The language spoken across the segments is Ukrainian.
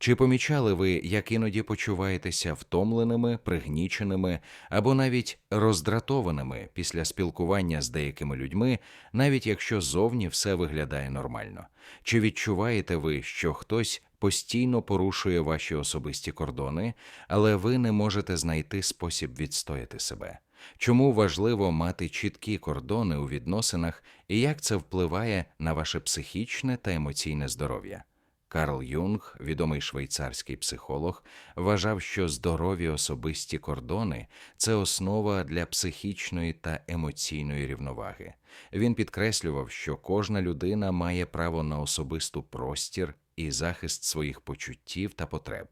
Чи помічали ви, як іноді почуваєтеся втомленими, пригніченими або навіть роздратованими після спілкування з деякими людьми, навіть якщо зовні все виглядає нормально? Чи відчуваєте ви, що хтось постійно порушує ваші особисті кордони, але ви не можете знайти спосіб відстояти себе? Чому важливо мати чіткі кордони у відносинах і як це впливає на ваше психічне та емоційне здоров'я? Карл Юнг, відомий швейцарський психолог, вважав, що здорові особисті кордони це основа для психічної та емоційної рівноваги. Він підкреслював, що кожна людина має право на особисту простір і захист своїх почуттів та потреб.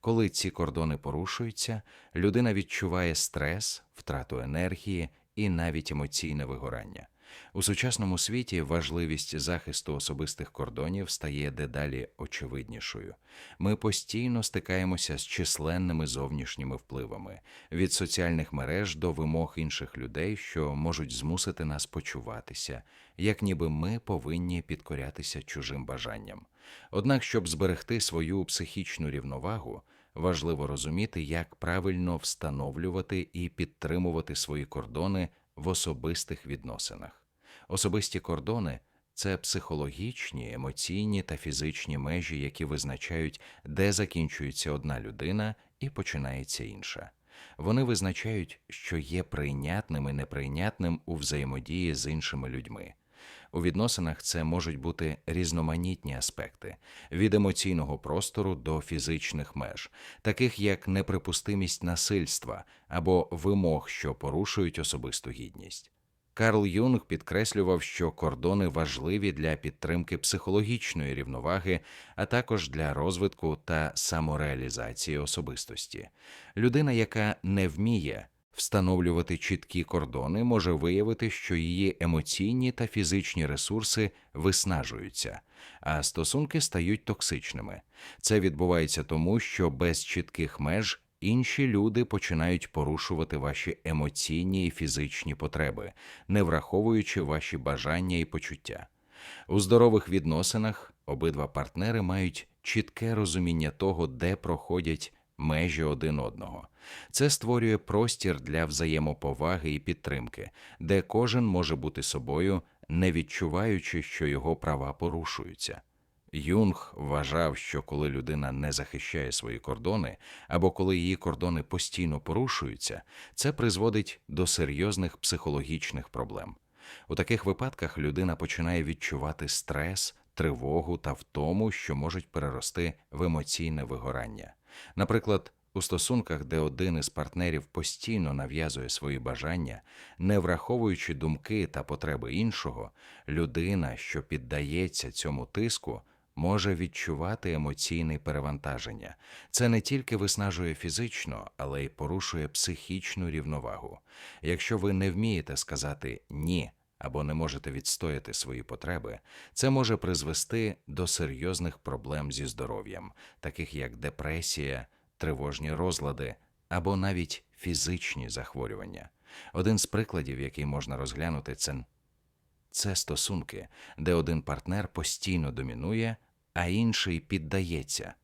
Коли ці кордони порушуються, людина відчуває стрес, втрату енергії і навіть емоційне вигорання. У сучасному світі важливість захисту особистих кордонів стає дедалі очевиднішою. Ми постійно стикаємося з численними зовнішніми впливами від соціальних мереж до вимог інших людей, що можуть змусити нас почуватися, як ніби ми повинні підкорятися чужим бажанням. Однак, щоб зберегти свою психічну рівновагу, важливо розуміти, як правильно встановлювати і підтримувати свої кордони в особистих відносинах. Особисті кордони це психологічні, емоційні та фізичні межі, які визначають, де закінчується одна людина і починається інша. Вони визначають, що є прийнятним і неприйнятним у взаємодії з іншими людьми. У відносинах це можуть бути різноманітні аспекти від емоційного простору до фізичних меж, таких як неприпустимість насильства або вимог, що порушують особисту гідність. Карл Юнг підкреслював, що кордони важливі для підтримки психологічної рівноваги, а також для розвитку та самореалізації особистості. Людина, яка не вміє встановлювати чіткі кордони, може виявити, що її емоційні та фізичні ресурси виснажуються, а стосунки стають токсичними. Це відбувається тому, що без чітких меж інші люди починають порушувати ваші емоційні і фізичні потреби, не враховуючи ваші бажання і почуття. У здорових відносинах обидва партнери мають чітке розуміння того, де проходять межі один одного. Це створює простір для взаємоповаги і підтримки, де кожен може бути собою, не відчуваючи, що його права порушуються. Юнг вважав, що коли людина не захищає свої кордони або коли її кордони постійно порушуються, це призводить до серйозних психологічних проблем. У таких випадках людина починає відчувати стрес, тривогу та втому, що можуть перерости в емоційне вигорання. Наприклад, у стосунках, де один із партнерів постійно нав'язує свої бажання, не враховуючи думки та потреби іншого, людина, що піддається цьому тиску, може відчувати емоційне перевантаження. Це не тільки виснажує фізично, але й порушує психічну рівновагу. Якщо ви не вмієте сказати ні або не можете відстояти свої потреби, це може призвести до серйозних проблем зі здоров'ям, таких як депресія, тривожні розлади або навіть фізичні захворювання. Один з прикладів, який можна розглянути, це це стосунки, де один партнер постійно домінує, а інший піддається.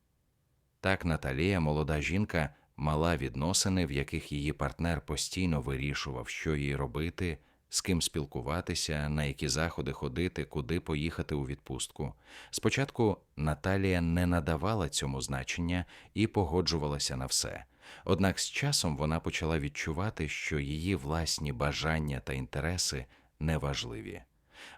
Так Наталія, молода жінка, мала відносини, в яких її партнер постійно вирішував, що їй робити, з ким спілкуватися, на які заходи ходити, куди поїхати у відпустку. Спочатку Наталія не надавала цьому значення і погоджувалася на все. Однак з часом вона почала відчувати, що її власні бажання та інтереси неважливі.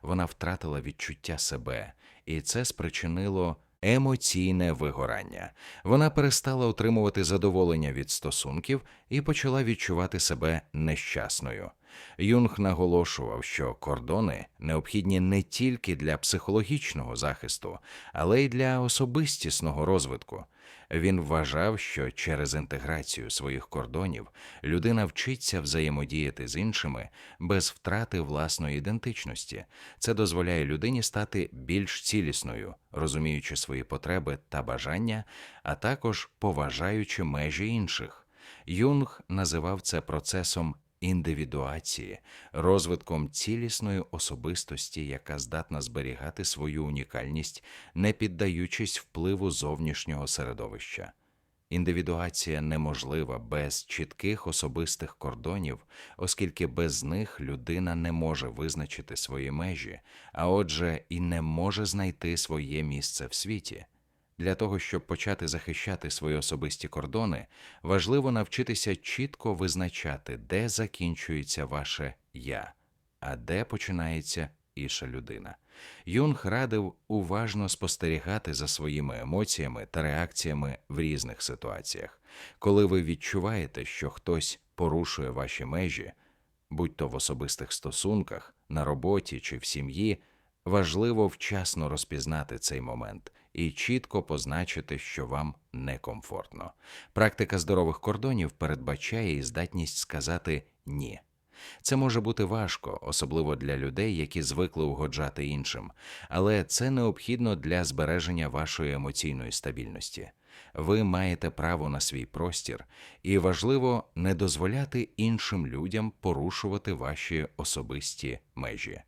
Вона втратила відчуття себе, і це спричинило емоційне вигорання. Вона перестала отримувати задоволення від стосунків і почала відчувати себе нещасною. Юнг наголошував, що кордони необхідні не тільки для психологічного захисту, але й для особистісного розвитку. Він вважав, що через інтеграцію своїх кордонів людина вчиться взаємодіяти з іншими без втрати власної ідентичності. Це дозволяє людині стати більш цілісною, розуміючи свої потреби та бажання, а також поважаючи межі інших. Юнг називав це процесом індивідуації, розвитком цілісної особистості, яка здатна зберігати свою унікальність, не піддаючись впливу зовнішнього середовища. Індивідуація неможлива без чітких особистих кордонів, оскільки без них людина не може визначити свої межі, а отже, і не може знайти своє місце в світі. Для того, щоб почати захищати свої особисті кордони, важливо навчитися чітко визначати, де закінчується ваше я, а де починається інша людина. Юнг радив уважно спостерігати за своїми емоціями та реакціями в різних ситуаціях. Коли ви відчуваєте, що хтось порушує ваші межі, будь то в особистих стосунках, на роботі чи в сім'ї, важливо вчасно розпізнати цей момент і чітко позначити, що вам некомфортно. Практика здорових кордонів передбачає і здатність сказати ні. Це може бути важко, особливо для людей, які звикли угоджати іншим, але це необхідно для збереження вашої емоційної стабільності. Ви маєте право на свій простір, і важливо не дозволяти іншим людям порушувати ваші особисті межі.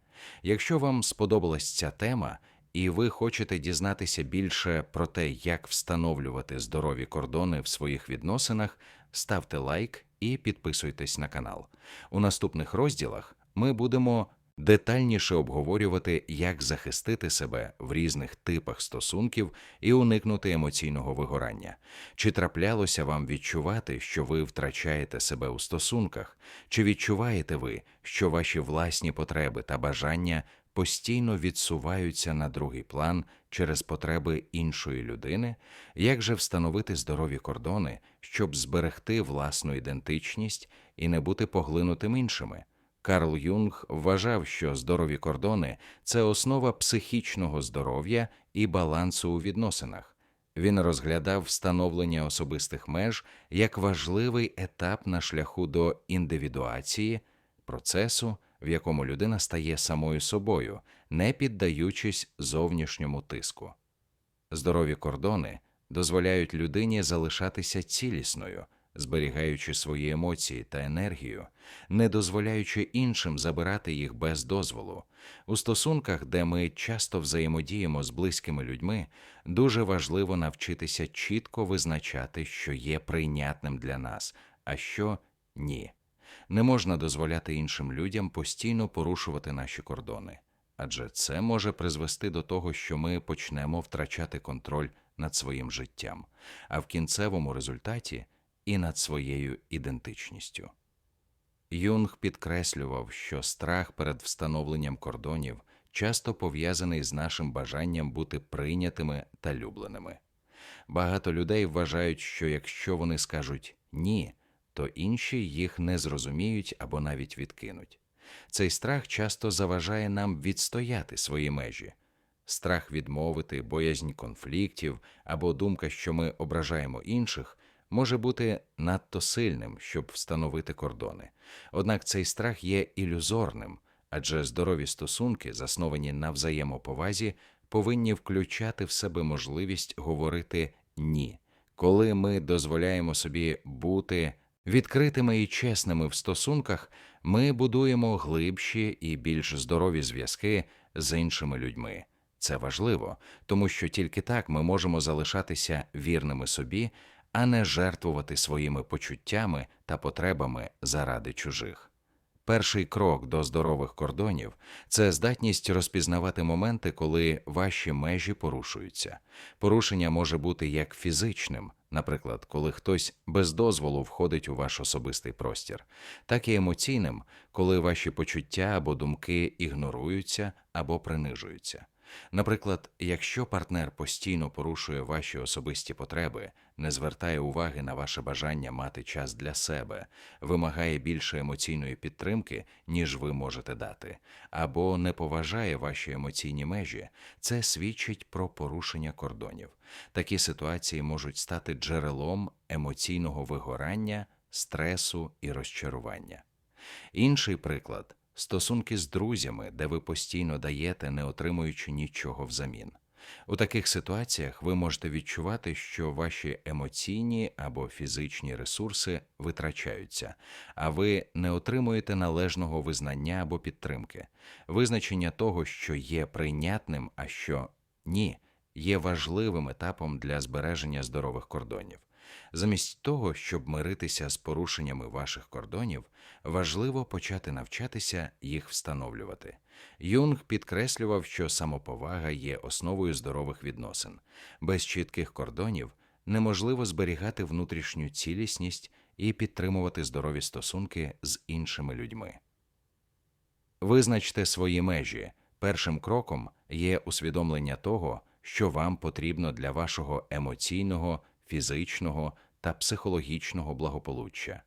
Якщо вам сподобалась ця тема, і ви хочете дізнатися більше про те, як встановлювати здорові кордони в своїх відносинах, ставте лайк і підписуйтесь на канал. У наступних розділах ми будемо детальніше обговорювати, як захистити себе в різних типах стосунків і уникнути емоційного вигорання. Чи траплялося вам відчувати, що ви втрачаєте себе у стосунках, чи відчуваєте ви, що ваші власні потреби та бажання постійно відсуваються на другий план через потреби іншої людини, як же встановити здорові кордони, щоб зберегти власну ідентичність і не бути поглинутим іншими. Карл Юнг вважав, що здорові кордони це основа психічного здоров'я і балансу у відносинах. Він розглядав встановлення особистих меж як важливий етап на шляху до індивідуації, процесу, в якому людина стає самою собою, не піддаючись зовнішньому тиску. Здорові кордони дозволяють людині залишатися цілісною, зберігаючи свої емоції та енергію, не дозволяючи іншим забирати їх без дозволу. У стосунках, де ми часто взаємодіємо з близькими людьми, дуже важливо навчитися чітко визначати, що є прийнятним для нас, а що ні. Не можна дозволяти іншим людям постійно порушувати наші кордони, адже це може призвести до того, що ми почнемо втрачати контроль над своїм життям, а в кінцевому результаті і над своєю ідентичністю. Юнг підкреслював, що страх перед встановленням кордонів часто пов'язаний з нашим бажанням бути прийнятими та любленими. Багато людей вважають, що якщо вони скажуть ні, то інші їх не зрозуміють або навіть відкинуть. Цей страх часто заважає нам відстояти свої межі. Страх відмовити, боязнь конфліктів або думка, що ми ображаємо інших, може бути надто сильним, щоб встановити кордони. Однак цей страх є ілюзорним, адже здорові стосунки, засновані на взаємоповазі, повинні включати в себе можливість говорити ні, коли ми дозволяємо собі бути відкритими і чесними в стосунках, ми будуємо глибші і більш здорові зв'язки з іншими людьми. Це важливо, тому що тільки так ми можемо залишатися вірними собі, а не жертвувати своїми почуттями та потребами заради чужих. Перший крок до здорових кордонів це здатність розпізнавати моменти, коли ваші межі порушуються. Порушення може бути як фізичним, наприклад, коли хтось без дозволу входить у ваш особистий простір, так і емоційним, коли ваші почуття або думки ігноруються або принижуються. Наприклад, якщо партнер постійно порушує ваші особисті потреби, не звертає уваги на ваше бажання мати час для себе, вимагає більше емоційної підтримки, ніж ви можете дати, або не поважає ваші емоційні межі, це свідчить про порушення кордонів. Такі ситуації можуть стати джерелом емоційного вигорання, стресу і розчарування. Інший приклад стосунки з друзями, де ви постійно даєте, не отримуючи нічого взамін. У таких ситуаціях ви можете відчувати, що ваші емоційні або фізичні ресурси витрачаються, а ви не отримуєте належного визнання або підтримки. Визначення того, що є прийнятним, а що ні, є важливим етапом для збереження здорових кордонів. Замість того, щоб миритися з порушеннями ваших кордонів, важливо почати навчатися їх встановлювати. Юнг підкреслював, що самоповага є основою здорових відносин. Без чітких кордонів неможливо зберігати внутрішню цілісність і підтримувати здорові стосунки з іншими людьми. Визначте свої межі. Першим кроком є усвідомлення того, що вам потрібно для вашого емоційного, фізичного та психологічного благополуччя.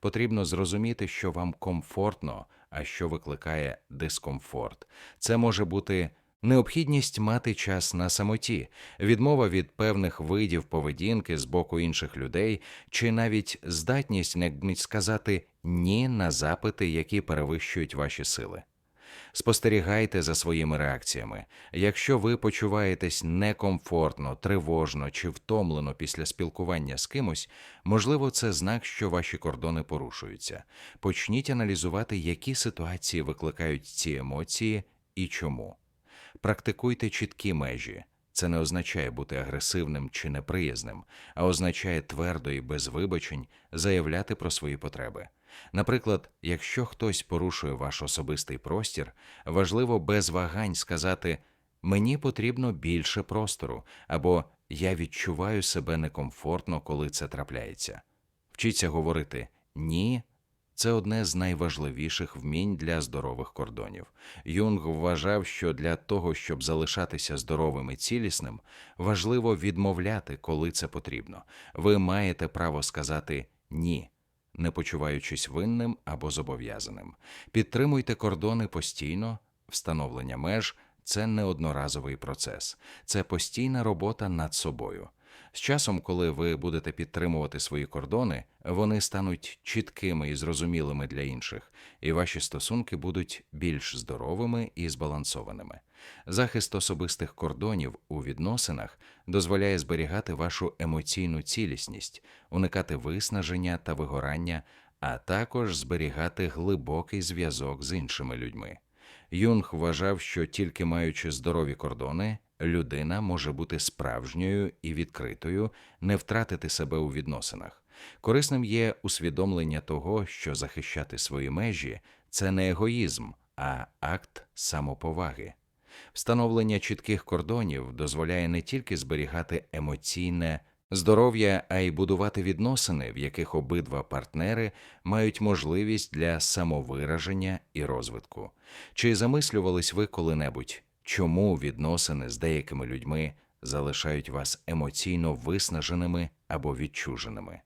Потрібно зрозуміти, що вам комфортно, а що викликає дискомфорт. Це може бути необхідність мати час на самоті, відмова від певних видів поведінки з боку інших людей, чи навіть здатність не сказати ні на запити, які перевищують ваші сили. Спостерігайте за своїми реакціями. Якщо ви почуваєтесь некомфортно, тривожно чи втомлено після спілкування з кимось, можливо, це знак, що ваші кордони порушуються. Почніть аналізувати, які ситуації викликають ці емоції і чому. Практикуйте чіткі межі. Це не означає бути агресивним чи неприязним, а означає твердо і без вибачень заявляти про свої потреби. Наприклад, якщо хтось порушує ваш особистий простір, важливо без вагань сказати мені потрібно більше простору або я відчуваю себе некомфортно, коли це трапляється. Вчіться говорити ні. Це одне з найважливіших вмінь для здорових кордонів. Юнг вважав, що для того, щоб залишатися здоровим і цілісним, важливо відмовляти, коли це потрібно. Ви маєте право сказати ні не почуваючись винним або зобов'язаним. Підтримуйте кордони постійно, встановлення меж це не одноразовий процес, це постійна робота над собою. З часом, коли ви будете підтримувати свої кордони, вони стануть чіткими і зрозумілими для інших, і ваші стосунки будуть більш здоровими і збалансованими. Захист особистих кордонів у відносинах дозволяє зберігати вашу емоційну цілісність, уникати виснаження та вигорання, а також зберігати глибокий зв'язок з іншими людьми. Юнг вважав, що тільки маючи здорові кордони, людина може бути справжньою і відкритою, не втратити себе у відносинах. Корисним є усвідомлення того, що захищати свої межі це не егоїзм, а акт самоповаги. Встановлення чітких кордонів дозволяє не тільки зберігати емоційне здоров'я, а й будувати відносини, в яких обидва партнери мають можливість для самовираження і розвитку. Чи замислювались ви коли-небудь, чому відносини з деякими людьми залишають вас емоційно виснаженими або відчуженими?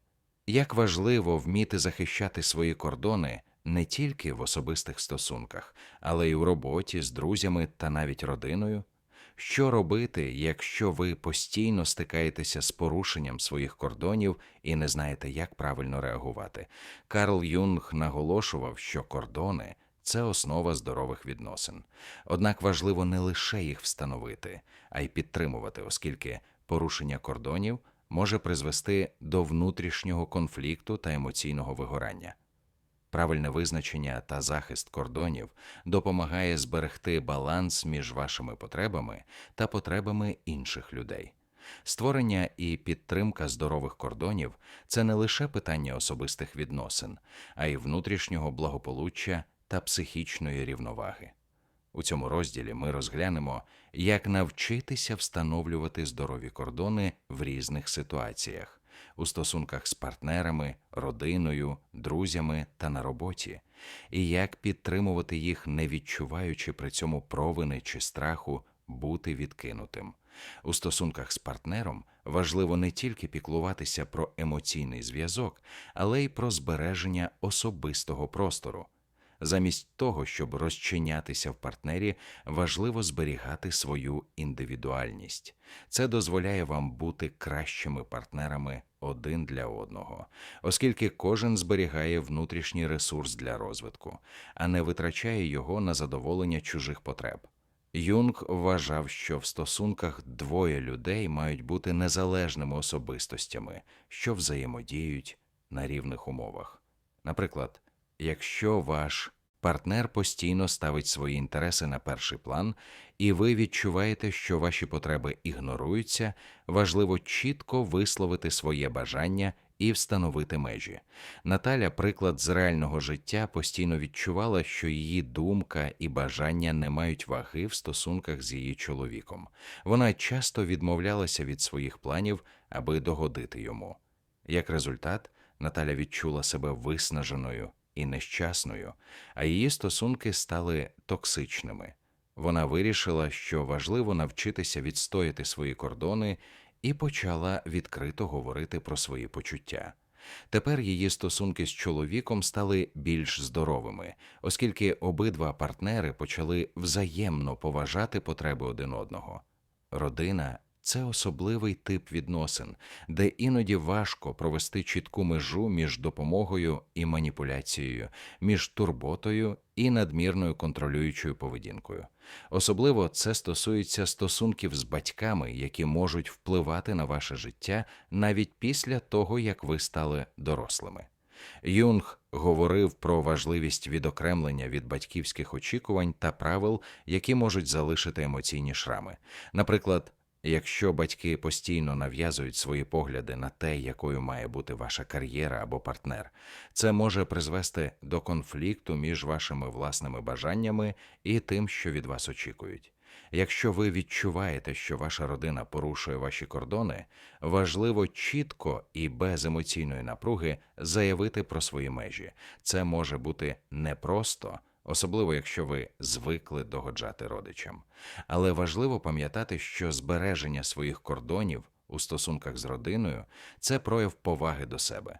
Як важливо вміти захищати свої кордони не тільки в особистих стосунках, але й у роботі з друзями та навіть родиною? Що робити, якщо ви постійно стикаєтеся з порушенням своїх кордонів і не знаєте, як правильно реагувати? Карл Юнг наголошував, що кордони це основа здорових відносин. Однак важливо не лише їх встановити, а й підтримувати, оскільки порушення кордонів може призвести до внутрішнього конфлікту та емоційного вигорання. Правильне визначення та захист кордонів допомагає зберегти баланс між вашими потребами та потребами інших людей. Створення і підтримка здорових кордонів це не лише питання особистих відносин, а й внутрішнього благополуччя та психічної рівноваги. У цьому розділі ми розглянемо, як навчитися встановлювати здорові кордони в різних ситуаціях у стосунках з партнерами, родиною, друзями та на роботі, і як підтримувати їх, не відчуваючи при цьому провини чи страху бути відкинутим. У стосунках з партнером важливо не тільки піклуватися про емоційний зв'язок, але й про збереження особистого простору. Замість того, щоб розчинятися в партнері, важливо зберігати свою індивідуальність. Це дозволяє вам бути кращими партнерами один для одного, оскільки кожен зберігає внутрішній ресурс для розвитку, а не витрачає його на задоволення чужих потреб. Юнг вважав, що в стосунках двоє людей мають бути незалежними особистостями, що взаємодіють на рівних умовах. Наприклад, якщо ваш партнер постійно ставить свої інтереси на перший план, і ви відчуваєте, що ваші потреби ігноруються, важливо чітко висловити своє бажання і встановити межі. Наталя, приклад з реального життя, постійно відчувала, що її думка і бажання не мають ваги в стосунках з її чоловіком. Вона часто відмовлялася від своїх планів, аби догодити йому. Як результат, Наталя відчула себе виснаженою і нещасною, а її стосунки стали токсичними. Вона вирішила, що важливо навчитися відстояти свої кордони і почала відкрито говорити про свої почуття. Тепер її стосунки з чоловіком стали більш здоровими, оскільки обидва партнери почали взаємно поважати потреби один одного. Родина це особливий тип відносин, де іноді важко провести чітку межу між допомогою і маніпуляцією, між турботою і надмірною контролюючою поведінкою. Особливо це стосується стосунків з батьками, які можуть впливати на ваше життя навіть після того, як ви стали дорослими. Юнг говорив про важливість відокремлення від батьківських очікувань та правил, які можуть залишити емоційні шрами. Наприклад, Якщо батьки постійно нав'язують свої погляди на те, якою має бути ваша кар'єра або партнер, це може призвести до конфлікту між вашими власними бажаннями і тим, що від вас очікують. Якщо ви відчуваєте, що ваша родина порушує ваші кордони, важливо чітко і без емоційної напруги заявити про свої межі. Це може бути непросто особливо якщо ви звикли догоджати родичам. Але важливо пам'ятати, що збереження своїх кордонів у стосунках з родиною це прояв поваги до себе.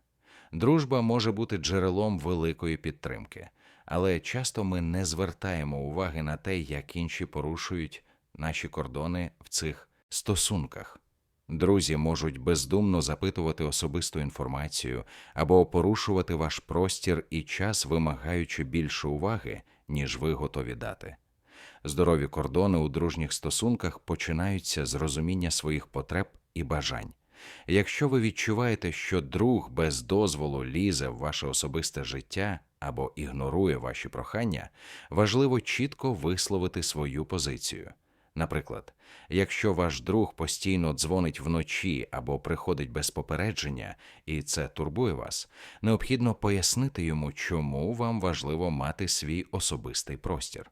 Дружба може бути джерелом великої підтримки, але часто ми не звертаємо уваги на те, як інші порушують наші кордони в цих стосунках. Друзі можуть бездумно запитувати особисту інформацію або порушувати ваш простір і час, вимагаючи більше уваги, ніж ви готові дати. Здорові кордони у дружніх стосунках починаються з розуміння своїх потреб і бажань. Якщо ви відчуваєте, що друг без дозволу лізе в ваше особисте життя або ігнорує ваші прохання, важливо чітко висловити свою позицію. Наприклад, якщо ваш друг постійно дзвонить вночі або приходить без попередження, і це турбує вас, необхідно пояснити йому, чому вам важливо мати свій особистий простір.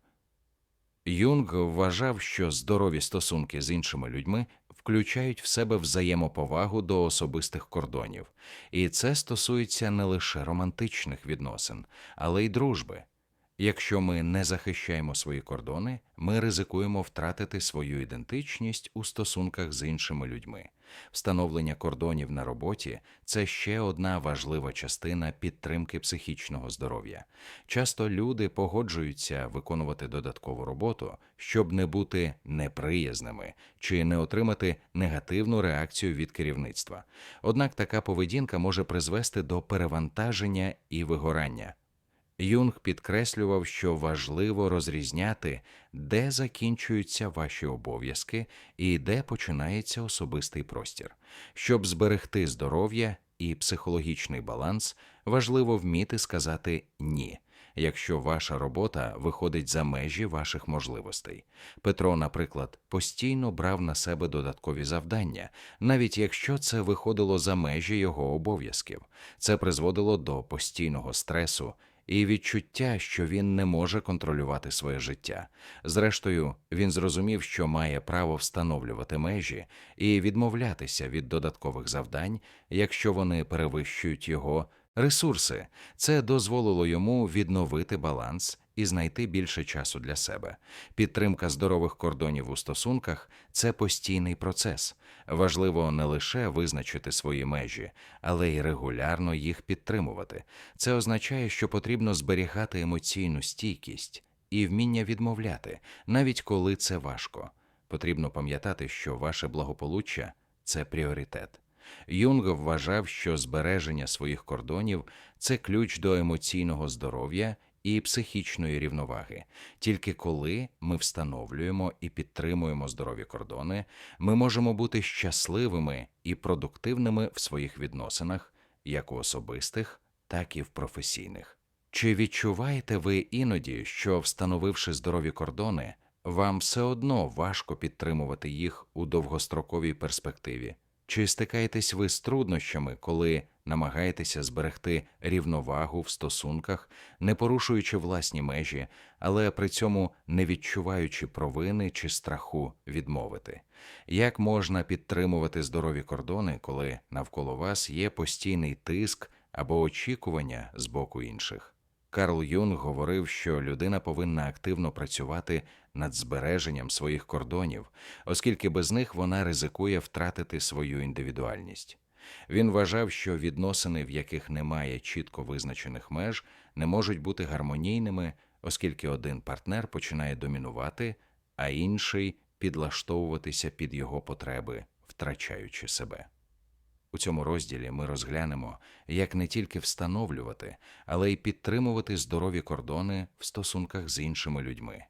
Юнг вважав, що здорові стосунки з іншими людьми включають в себе взаємоповагу до особистих кордонів, і це стосується не лише романтичних відносин, але й дружби. Якщо ми не захищаємо свої кордони, ми ризикуємо втратити свою ідентичність у стосунках з іншими людьми. Встановлення кордонів на роботі це ще одна важлива частина підтримки психічного здоров'я. Часто люди погоджуються виконувати додаткову роботу, щоб не бути неприязними чи не отримати негативну реакцію від керівництва. Однак така поведінка може призвести до перевантаження і вигорання. Юнг підкреслював, що важливо розрізняти, де закінчуються ваші обов'язки і де починається особистий простір. Щоб зберегти здоров'я і психологічний баланс, важливо вміти сказати ні. Якщо ваша робота виходить за межі ваших можливостей. Петро, наприклад, постійно брав на себе додаткові завдання, навіть якщо це виходило за межі його обов'язків, це призводило до постійного стресу і відчуття, що він не може контролювати своє життя. Зрештою, він зрозумів, що має право встановлювати межі і відмовлятися від додаткових завдань, якщо вони перевищують його ресурси. Це дозволило йому відновити баланс і знайти більше часу для себе. Підтримка здорових кордонів у стосунках це постійний процес. Важливо не лише визначити свої межі, але й регулярно їх підтримувати. Це означає, що потрібно зберігати емоційну стійкість і вміння відмовляти, навіть коли це важко. Потрібно пам'ятати, що ваше благополуччя це пріоритет. Юнг вважав, що збереження своїх кордонів це ключ до емоційного здоров'я і психічної рівноваги. Тільки коли ми встановлюємо і підтримуємо здорові кордони, ми можемо бути щасливими і продуктивними в своїх відносинах, як у особистих, так і в професійних. Чи відчуваєте ви іноді, що, встановивши здорові кордони, вам все одно важко підтримувати їх у довгостроковій перспективі? Чи стикаєтесь ви з труднощами, коли намагаєтеся зберегти рівновагу в стосунках, не порушуючи власні межі, але при цьому не відчуваючи провини чи страху відмовити? Як можна підтримувати здорові кордони, коли навколо вас є постійний тиск або очікування з боку інших? Карл Юнг говорив, що людина повинна активно працювати над збереженням своїх кордонів, оскільки без них вона ризикує втратити свою індивідуальність. Він вважав, що відносини, в яких немає чітко визначених меж, не можуть бути гармонійними, оскільки один партнер починає домінувати, а інший підлаштовуватися під його потреби, втрачаючи себе. У цьому розділі ми розглянемо, як не тільки встановлювати, але й підтримувати здорові кордони в стосунках з іншими людьми.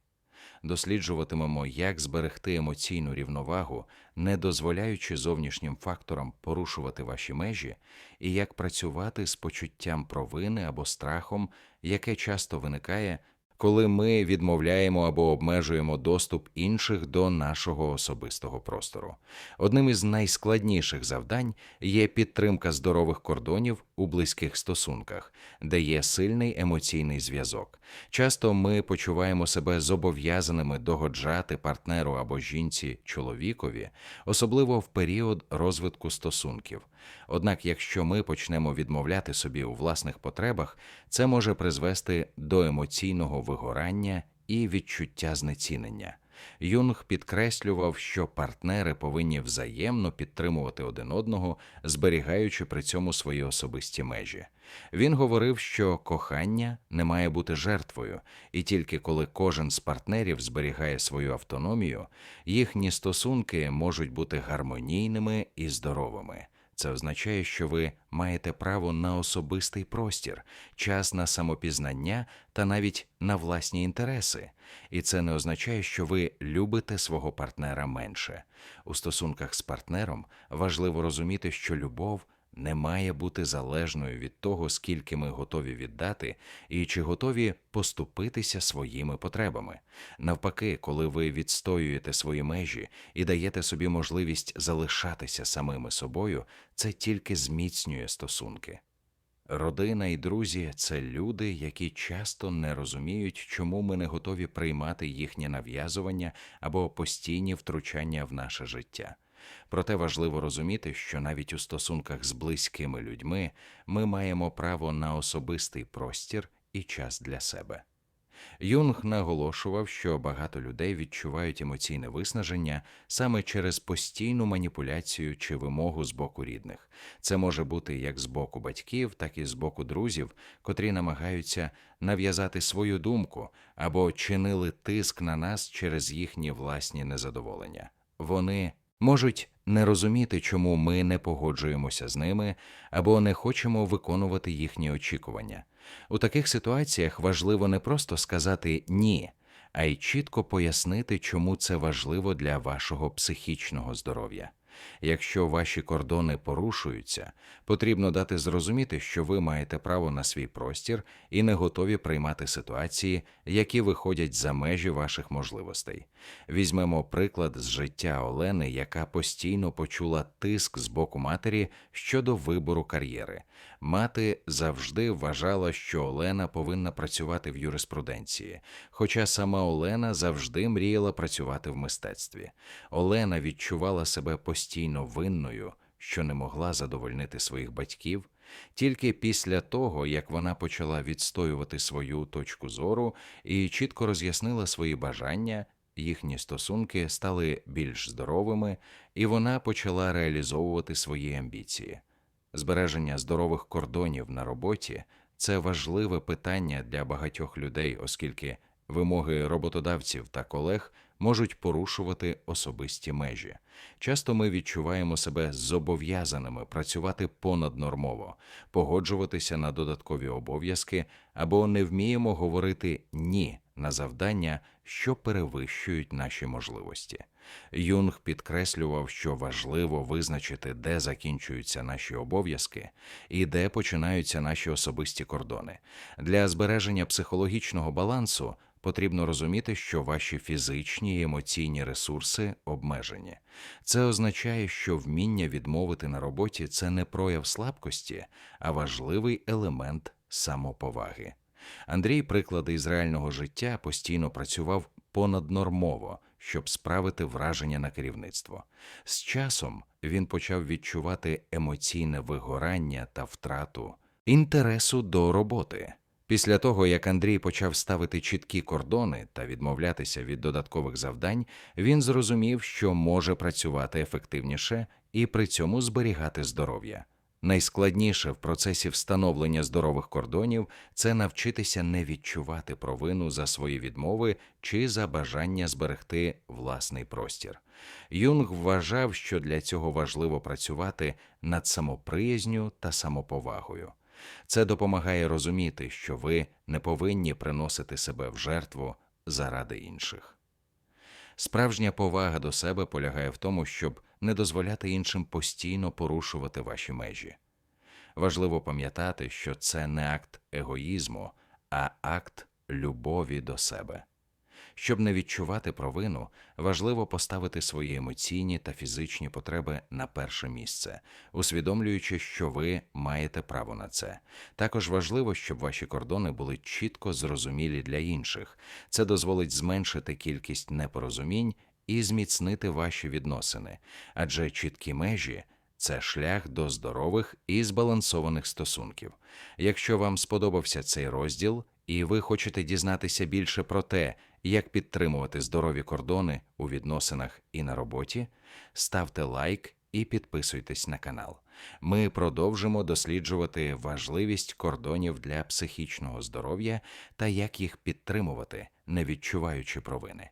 Досліджуватимемо, як зберегти емоційну рівновагу, не дозволяючи зовнішнім факторам порушувати ваші межі, і як працювати з почуттям провини або страхом, яке часто виникає коли ми відмовляємо або обмежуємо доступ інших до нашого особистого простору. Одним із найскладніших завдань є підтримка здорових кордонів у близьких стосунках, де є сильний емоційний зв'язок. Часто ми почуваємо себе зобов'язаними догоджати партнеру або жінці чоловікові, особливо в період розвитку стосунків. Однак, якщо ми почнемо відмовляти собі у власних потребах, це може призвести до емоційного вигорання і відчуття знецінення. Юнг підкреслював, що партнери повинні взаємно підтримувати один одного, зберігаючи при цьому свої особисті межі. Він говорив, що кохання не має бути жертвою, і тільки коли кожен з партнерів зберігає свою автономію, їхні стосунки можуть бути гармонійними і здоровими. Це означає, що ви маєте право на особистий простір, час на самопізнання та навіть на власні інтереси. І це не означає, що ви любите свого партнера менше. У стосунках з партнером важливо розуміти, що любов не має бути залежною від того, скільки ми готові віддати, і чи готові поступитися своїми потребами. Навпаки, коли ви відстоюєте свої межі і даєте собі можливість залишатися самими собою, це тільки зміцнює стосунки. Родина і друзі це люди, які часто не розуміють, чому ми не готові приймати їхнє нав'язування або постійні втручання в наше життя. Проте важливо розуміти, що навіть у стосунках з близькими людьми ми маємо право на особистий простір і час для себе. Юнг наголошував, що багато людей відчувають емоційне виснаження саме через постійну маніпуляцію чи вимогу з боку рідних. Це може бути як з боку батьків, так і з боку друзів, котрі намагаються нав'язати свою думку або чинили тиск на нас через їхні власні незадоволення. Вони можуть не розуміти, чому ми не погоджуємося з ними або не хочемо виконувати їхні очікування. У таких ситуаціях важливо не просто сказати ні, а й чітко пояснити, чому це важливо для вашого психічного здоров'я. Якщо ваші кордони порушуються, потрібно дати зрозуміти, що ви маєте право на свій простір і не готові приймати ситуації, які виходять за межі ваших можливостей. Візьмемо приклад з життя Олени, яка постійно почула тиск з боку матері щодо вибору кар'єри. Мати завжди вважала, що Олена повинна працювати в юриспруденції, хоча сама Олена завжди мріяла працювати в мистецтві. Олена відчувала себе постійно винною, що не могла задовольнити своїх батьків. Тільки після того, як вона почала відстоювати свою точку зору і чітко роз'яснила свої бажання, їхні стосунки стали більш здоровими, і вона почала реалізовувати свої амбіції. Збереження здорових кордонів на роботі це важливе питання для багатьох людей, оскільки Вимоги роботодавців та колег можуть порушувати особисті межі. Часто ми відчуваємо себе зобов'язаними працювати понаднормово, погоджуватися на додаткові обов'язки або не вміємо говорити ні на завдання, що перевищують наші можливості. Юнг підкреслював, що важливо визначити, де закінчуються наші обов'язки і де починаються наші особисті кордони. Для збереження психологічного балансу потрібно розуміти, що ваші фізичні і емоційні ресурси обмежені. Це означає, що вміння відмовити на роботі це не прояв слабкості, а важливий елемент самоповаги. Андрій, приклади із реального життя, постійно працював понаднормово, щоб справити враження на керівництво. З часом він почав відчувати емоційне вигорання та втрату інтересу до роботи. Після того, як Андрій почав ставити чіткі кордони та відмовлятися від додаткових завдань, він зрозумів, що може працювати ефективніше і при цьому зберігати здоров'я. Найскладніше в процесі встановлення здорових кордонів це навчитися не відчувати провину за свої відмови чи за бажання зберегти власний простір. Юнг вважав, що для цього важливо працювати над самоприязню та самоповагою. Це допомагає розуміти, що ви не повинні приносити себе в жертву заради інших. Справжня повага до себе полягає в тому, щоб не дозволяти іншим постійно порушувати ваші межі. Важливо пам'ятати, що це не акт егоїзму, а акт любові до себе. Щоб не відчувати провину, важливо поставити свої емоційні та фізичні потреби на перше місце, усвідомлюючи, що ви маєте право на це. Також важливо, щоб ваші кордони були чітко зрозумілі для інших. Це дозволить зменшити кількість непорозумінь і зміцнити ваші відносини, адже чіткі межі. Це шлях до здорових і збалансованих стосунків. Якщо вам сподобався цей розділ, і ви хочете дізнатися більше про те, як підтримувати здорові кордони у відносинах і на роботі, ставте лайк і підписуйтесь на канал. Ми продовжимо досліджувати важливість кордонів для психічного здоров'я та як їх підтримувати, не відчуваючи провини.